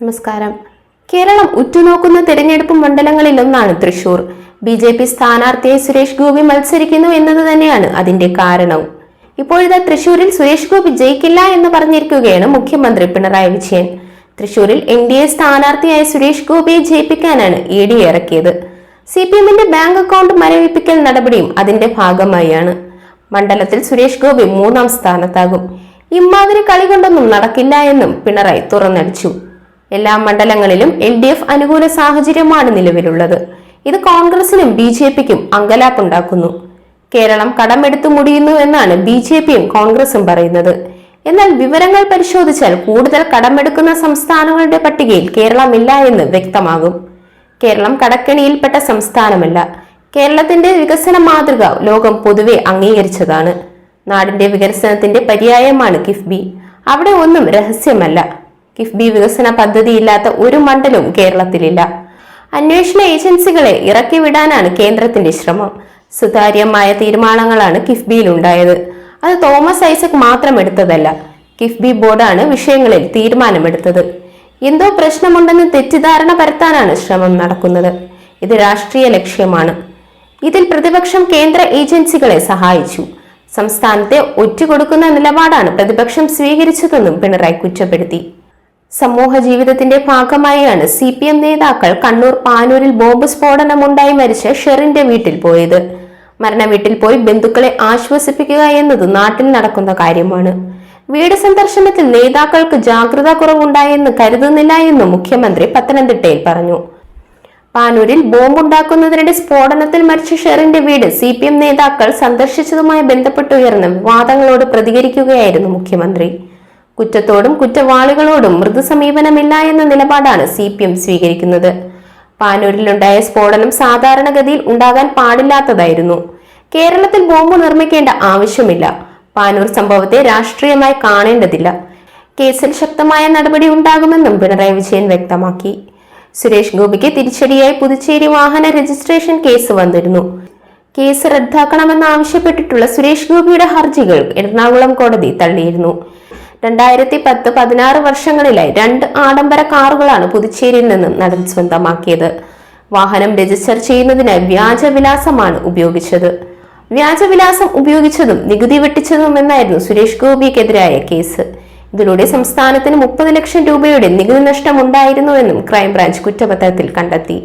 നമസ്കാരം. കേരളം ഉറ്റുനോക്കുന്ന തിരഞ്ഞെടുപ്പ് മണ്ഡലങ്ങളിൽ ഒന്നാണ് തൃശൂർ. ബി ജെ പി സ്ഥാനാർത്ഥിയെ സുരേഷ് ഗോപി മത്സരിക്കുന്നു എന്നത് തന്നെയാണ് അതിന്റെ കാരണവും. ഇപ്പോഴത്തെ തൃശൂരിൽ സുരേഷ് ഗോപി ജയിക്കില്ല എന്ന് പറഞ്ഞിരിക്കുകയാണ് മുഖ്യമന്ത്രി പിണറായി വിജയൻ. തൃശൂരിൽ എൻ ഡി എ സ്ഥാനാർത്ഥിയായ സുരേഷ് ഗോപിയെ ജയിപ്പിക്കാനാണ് ഇ ഡി ഇറക്കിയത്. സി പി എമ്മിന്റെ ബാങ്ക് അക്കൗണ്ട് മരവിപ്പിക്കൽ നടപടിയും അതിന്റെ ഭാഗമായാണ്. മണ്ഡലത്തിൽ സുരേഷ് ഗോപി മൂന്നാം സ്ഥാനത്താകും. ഇമ്മാതിരി കളി കൊണ്ടൊന്നും നടക്കില്ല എന്നും പിണറായി തുറന്നടിച്ചു. എല്ലാ മണ്ഡലങ്ങളിലും എൽ ഡി എഫ് അനുകൂല സാഹചര്യമാണ് നിലവിലുള്ളത്. ഇത് കോൺഗ്രസിനും ബി ജെ പിക്കും അങ്കലാപ്പുണ്ടാക്കുന്നു കേരളം കടമെടുത്തു മുടിയുന്നു എന്നാണ് ബി ജെ പിയും കോൺഗ്രസും പറയുന്നത്. എന്നാൽ വിവരങ്ങൾ പരിശോധിച്ചാൽ കൂടുതൽ കടമെടുക്കുന്ന സംസ്ഥാനങ്ങളുടെ പട്ടികയിൽ കേരളമില്ല എന്ന് വ്യക്തമാകും. കേരളം കടക്കെണിയിൽപ്പെട്ട സംസ്ഥാനമല്ല. കേരളത്തിന്റെ വികസന മാതൃക ലോകം പൊതുവെ അംഗീകരിച്ചതാണ്. നാടിന്റെ വികസനത്തിന്റെ പര്യായമാണ് കിഫ്ബി. അവിടെ ഒന്നും രഹസ്യമല്ല. കിഫ്ബി വികസന പദ്ധതി ഇല്ലാത്ത ഒരു മണ്ഡലവും കേരളത്തിലില്ല. അന്വേഷണ ഏജൻസികളെ ഇറക്കി വിടാനാണ് കേന്ദ്രത്തിന്റെ ശ്രമം. സുതാര്യമായ തീരുമാനങ്ങളാണ് കിഫ്ബിയിൽ ഉണ്ടായത് അത് തോമസ് ഐസക് മാത്രം എടുത്തതല്ല കിഫ്ബി ബോർഡാണ് വിഷയങ്ങളിൽ തീരുമാനമെടുത്തത്. എന്തോ പ്രശ്നമുണ്ടെന്ന് തെറ്റിദ്ധാരണ പരത്താനാണ് ശ്രമം നടക്കുന്നത്. ഇത് രാഷ്ട്രീയ ലക്ഷ്യമാണ്. ഇതിൽ പ്രതിപക്ഷം കേന്ദ്ര ഏജൻസികളെ സഹായിച്ചു. സംസ്ഥാനത്തെ ഒറ്റുകൊടുക്കുന്ന നിലപാടാണ് പ്രതിപക്ഷം സ്വീകരിച്ചതെന്നും പിണറായി കുറ്റപ്പെടുത്തി. സമൂഹ ജീവിതത്തിന്റെ ഭാഗമായാണ് സി പി എം നേതാക്കൾ കണ്ണൂർ പാനൂരിൽ ബോംബ് സ്ഫോടനമുണ്ടായി മരിച്ച ഷെറിന്റെ വീട്ടിൽ പോയത്. മരണ വീട്ടിൽ പോയി ബന്ധുക്കളെ ആശ്വസിപ്പിക്കുക എന്നത് നാട്ടിൽ നടക്കുന്ന കാര്യമാണ്. വീട് സന്ദർശനത്തിൽ നേതാക്കൾക്ക് ജാഗ്രത കുറവുണ്ടായെന്ന് കരുതുന്നില്ല എന്ന് മുഖ്യമന്ത്രി പത്തനംതിട്ടയിൽ പറഞ്ഞു. പാനൂരിൽ ബോംബുണ്ടാക്കുന്നതിനിടെ സ്ഫോടനത്തിൽ മരിച്ച ഷെറിന്റെ വീട് സി പി എം നേതാക്കൾ സന്ദർശിച്ചതുമായി ബന്ധപ്പെട്ടുയർന്ന വിവാദങ്ങളോട് പ്രതികരിക്കുകയായിരുന്നു മുഖ്യമന്ത്രി. കുറ്റത്തോടും കുറ്റവാളികളോടും മൃദു സമീപനമില്ല എന്ന നിലപാടാണ് സി പി എം സ്വീകരിക്കുന്നത്. പാനൂരിലുണ്ടായ സ്ഫോടനം സാധാരണഗതിയിൽ ഉണ്ടാകാൻ പാടില്ലാത്തതായിരുന്നു. കേരളത്തിൽ ബോംബ് നിർമ്മിക്കേണ്ട ആവശ്യമില്ല. പാനൂർ സംഭവത്തെ രാഷ്ട്രീയമായി കാണേണ്ടതില്ല. കേസിൽ ശക്തമായ നടപടി ഉണ്ടാകുമെന്നും പിണറായി വിജയൻ വ്യക്തമാക്കി. സുരേഷ് ഗോപിക്ക് തിരിച്ചടിയായി പുതുച്ചേരി വാഹന രജിസ്ട്രേഷൻ കേസ് വന്നിരുന്നു. കേസ് റദ്ദാക്കണമെന്നാവശ്യപ്പെട്ടിട്ടുള്ള സുരേഷ് ഗോപിയുടെ ഹർജികൾ എറണാകുളം കോടതി തള്ളിയിരുന്നു. രണ്ടായിരത്തി പത്ത് പതിനാറ് വർഷങ്ങളിലായി രണ്ട് ആഡംബര കാറുകളാണ് പുതുച്ചേരിയിൽ നിന്നും നടൻ സ്വന്തമാക്കിയത്. വാഹനം രജിസ്റ്റർ ചെയ്യുന്നതിനായി വ്യാജവിലാസമാണ് ഉപയോഗിച്ചത്. വ്യാജവിലാസം ഉപയോഗിച്ചതും നികുതി വെട്ടിച്ചതും എന്നായിരുന്നു സുരേഷ് ഗോപിക്കെതിരായ കേസ്. ഇതിലൂടെ സംസ്ഥാനത്തിന് മുപ്പത് ലക്ഷം രൂപയുടെ നികുതി നഷ്ടമുണ്ടായിരുന്നുവെന്നും ക്രൈംബ്രാഞ്ച് കുറ്റപത്രത്തിൽ കണ്ടെത്തി.